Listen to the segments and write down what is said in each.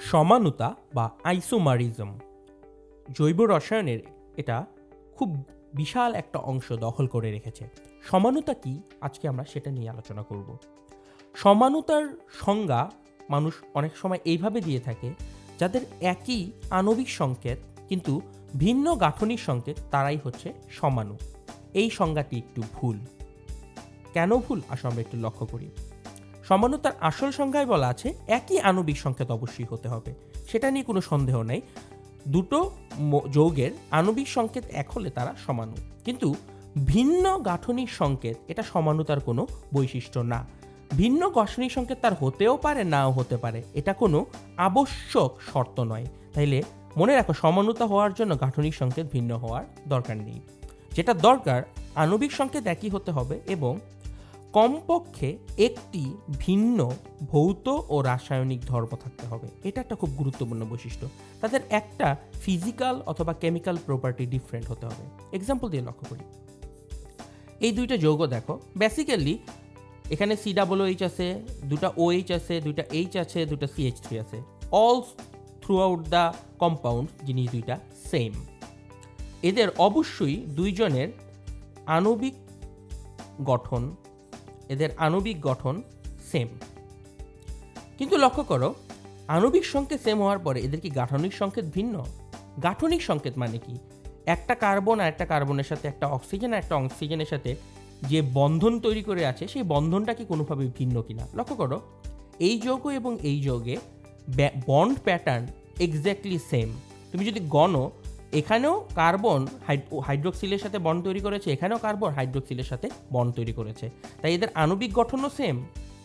সমানুতা বা আইসোমারিজম। জৈব রসায়নের এটা খুব বিশাল একটা অংশ দখল করে রেখেছে। সমানুতা কি? আজকে আমরা সেটা নিয়ে আলোচনা করব। সমানুতার সংজ্ঞা মানুষ অনেক সময় এইভাবে দিয়ে থাকে, যাদের একই আণবিক সংকেত কিন্তু ভিন্ন গাঠনিক সংকেত তারাই হচ্ছে সমানু। এই সংজ্ঞাটি একটু ভুল। কেন ভুল? আসলে আমরা একটু লক্ষ্য করি। সমানতার আসল সংজ্ঞায় বলা আছে, একই আণবিক সংকেত অবশ্যই হতে হবে। সেটা নিয়ে কোনো সন্দেহ নেই। দুটো যৌগের আণবিক সংকেত এক হলে তারা সমাণু কিন্তু ভিন্ন গাঠনিক সংকেত, এটা সমানুতার কোনো বৈশিষ্ট্য না। ভিন্ন গাঠনিক সংকেত তার হতেও পারে, নাও হতে পারে। এটা কোনো আবশ্যক শর্ত নয়। তাইলে মনে রাখো, সমানুতা হওয়ার জন্য গাঠনিক সংকেত ভিন্ন হওয়ার দরকার নেই। যেটা দরকার, আণবিক সংকেত একই হতে হবে এবং কমপক্ষে একটি ভিন্ন ভৌত ও রাসায়নিক ধর্ম থাকতে হবে। এটা একটা খুব গুরুত্বপূর্ণ বৈশিষ্ট্য। তাদের একটা ফিজিক্যাল অথবা কেমিক্যাল প্রপার্টি ডিফারেন্ট হতে হবে। এক্সাম্পল দিয়ে লক্ষ্য করি। এই দুইটা যৌগ দেখো। বেসিক্যালি এখানে সি ডাবল এইচ আছে, দুটা ও এইচ আছে, দুইটা এইচ আছে, দুটা সি এইচ থ্রি আছে। All throughout the compound জিনিস দুইটা সেম এদের অবশ্যই দুইজনের আণবিক গঠন এদের আণবিক গঠন সেম কিন্তু লক্ষ্য করো, আণবিক সংকেত সেম হওয়ার পরে এদের কি গাঠনিক সংকেত ভিন্ন? গাঠনিক সংকেত মানে কি? একটা কার্বন আর একটা কার্বনের সাথে একটা অক্সিজেন আর একটা অক্সিজেনের সাথে যে বন্ধন তৈরি করে আছে, সেই বন্ধনটা কি কোনোভাবে ভিন্ন কিনা? লক্ষ্য করো, এই যৌগ এবং এই যৌগে বন্ড প্যাটার্ন এক্স্যাক্টলি সেম তুমি যদি গণো এখানেও কার্বন হাইড্রোক্সিলের সাথে বন্ড তৈরি করেছে, এখানেও কার্বন হাইড্রোক্সিলের সাথে বন্ড তৈরি করেছে। তাই এদের আণবিক গঠনও সেম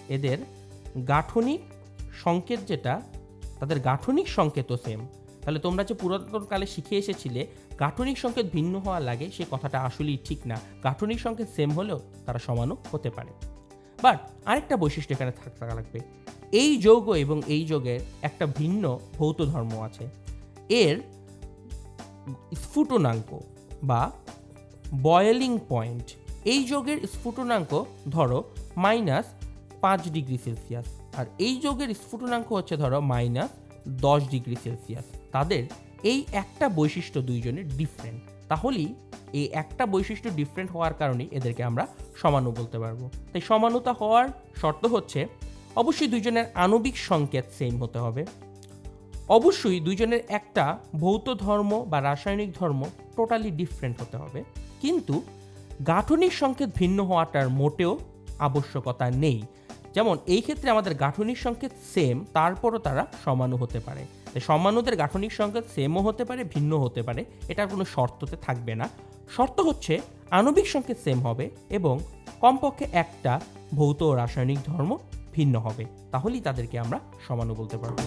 এদের গাঠনিক সংকেত যেটা, তাদের গাঠনিক সংকেতও সেম তাহলে তোমরা যে পুরাতনকালে শিখে এসেছিলে, গাঠনিক সংকেত ভিন্ন হওয়া লাগে, সে কথাটা আসলেই ঠিক না। গাঠনিক সংকেত সেম হলেও তারা সমানও হতে পারে। বাট আরেকটা বৈশিষ্ট্য এখানে থাকা লাগবে। এই যৌগ এবং এই যৌগের একটা ভিন্ন ভৌত ধর্ম আছে। এর স্ফুটনাঙ্ক বা বয়েলিং পয়েন্ট এই যোগের স্ফুটনাঙ্ক ধরো মাইনাস পাঁচ ডিগ্রি সেলসিয়াস। আর এই যোগের স্ফুটনাঙ্ক হচ্ছে ধরো মাইনাস দশ ডিগ্রি সেলসিয়াস। তাদের এই একটা বৈশিষ্ট্য দুইজনের ডিফারেন্ট তাহলেই এই একটা বৈশিষ্ট্য ডিফারেন্ট হওয়ার কারণেই এদেরকে আমরা সমানু বলতে পারব। তাই সমানুতা হওয়ার শর্ত হচ্ছে, অবশ্যই দুইজনের আণবিক সংকেত সেম হতে হবে। অবশ্যই দুইজনের একটা ভৌত ধর্ম বা রাসায়নিক ধর্ম টোটালি ডিফারেন্ট হতে হবে। কিন্তু গাঠনিক সংকেত ভিন্ন হওয়াটার মোটেও আবশ্যকতা নেই। যেমন এই ক্ষেত্রে আমাদের গাঠনিক সংকেত সেম তারপরও তারা সমানও হতে পারে। সমানুদের গাঠনিক সংকেত সেমও হতে পারে ভিন্ন হতে পারে। এটার কোনো শর্ততে থাকবে না। শর্ত হচ্ছে আণবিক সংকেত সেম হবে এবং কমপক্ষে একটা ভৌত ও রাসায়নিক ধর্ম ভিন্ন হবে। তাহলেই তাদেরকে আমরা সমানু বলতে পারব।